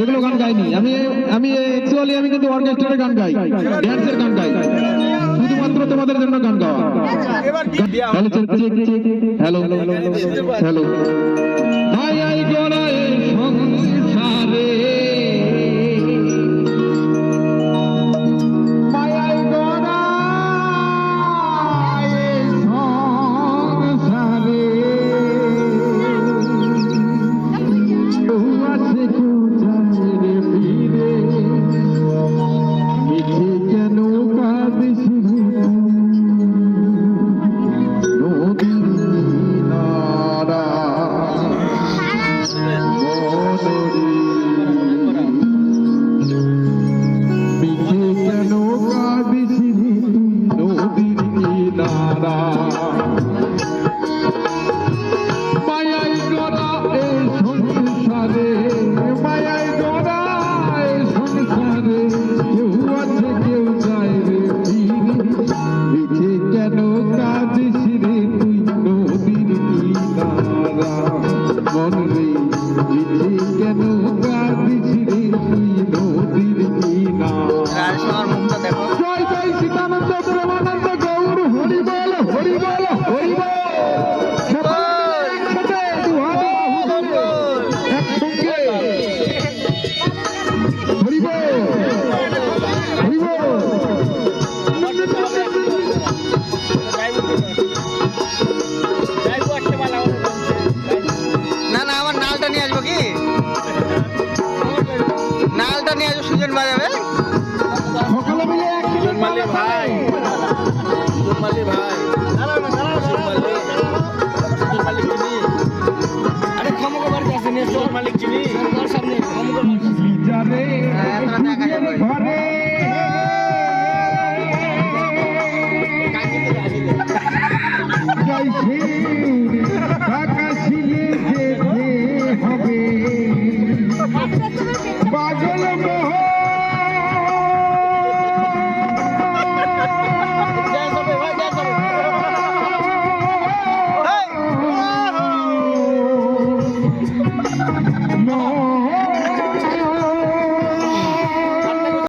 এগুলো গান গাইনি আমি আমি অ্যাকচুয়ালি আমি কিন্তু অর্কেস্ট্রার গান গাই ড্যান্সের গান গাই শুধুমাত্র তোমাদের জন্য গান গাওয়া হ্যালো হ্যালো হ্যালো ভাই কিনারা মায়াই গড়া এই সংসারে মায়াই গড়া এই সংসারে, কেউ আছে, কেউ যায় রে মিঠে কেন কাঁদিস রে তুই নদীর কিনারা? মন রে নিয়ে আসো সুজন বাজাবে সকলে মিলে সুজন মালি ভাই। সুজন মালি ভাই। মালিক চিনি সামনে No.